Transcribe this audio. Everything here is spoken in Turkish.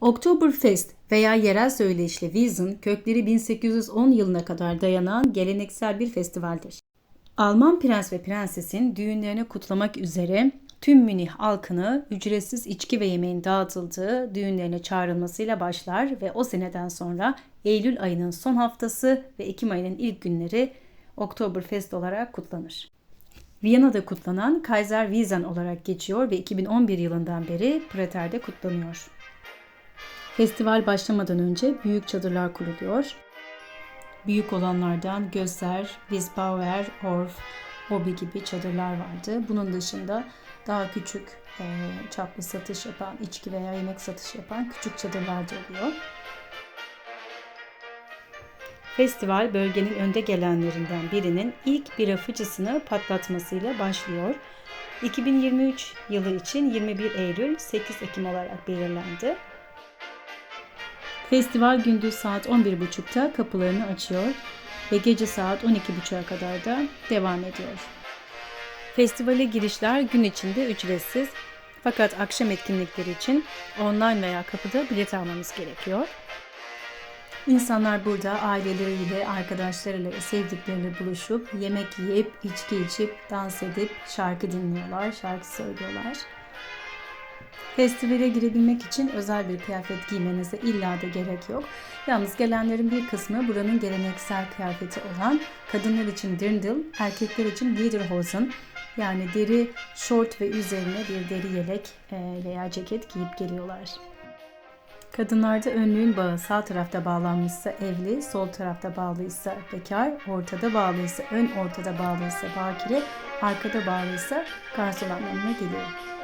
Oktoberfest veya yerel söyleyişle Wiesn kökleri 1810 yılına kadar dayanan geleneksel bir festivaldir. Alman prens ve prensesin düğünlerini kutlamak üzere tüm Münih halkını ücretsiz içki ve yemeğin dağıtıldığı düğünlerine çağrılmasıyla başlar ve o seneden sonra Eylül ayının son haftası ve Ekim ayının ilk günleri Oktoberfest olarak kutlanır. Viyana'da kutlanan Kaiser Wiesn olarak geçiyor ve 2011 yılından beri Prater'de kutlanıyor. Festival başlamadan önce büyük çadırlar kuruluyor. Büyük olanlardan Göster, Wiesbauer, Orff, Obi gibi çadırlar vardı. Bunun dışında daha küçük e, çaplı satış yapan, içki veya yemek satış yapan küçük çadırlar da oluyor. Festival bölgenin önde gelenlerinden birinin ilk bira fıçısını patlatmasıyla başlıyor. 2023 yılı için 21 Eylül 8 Ekim olarak belirlendi. Festival gündüz saat 11.30'da kapılarını açıyor ve gece saat 12.30'a kadar da devam ediyor. Festivale girişler gün içinde ücretsiz fakat akşam etkinlikleri için online veya kapıda bilet almamız gerekiyor. İnsanlar burada aileleriyle, arkadaşlarıyla sevdikleriyle buluşup yemek yiyip, içki içip, dans edip, şarkı dinliyorlar, şarkı söylüyorlar. Festivale girebilmek için özel bir kıyafet giymenize illa da gerek yok. Yalnız gelenlerin bir kısmı buranın geleneksel kıyafeti olan kadınlar için dirndl, erkekler için lederhosen yani deri şort ve üzerine bir deri yelek veya ceket giyip geliyorlar. Kadınlarda önlüğün bağı sağ tarafta bağlanmışsa evli, sol tarafta bağlıysa bekar, ortada bağlıysa ön ortada bağlıysa bakire, arkada bağlıysa garson anlamına geliyor.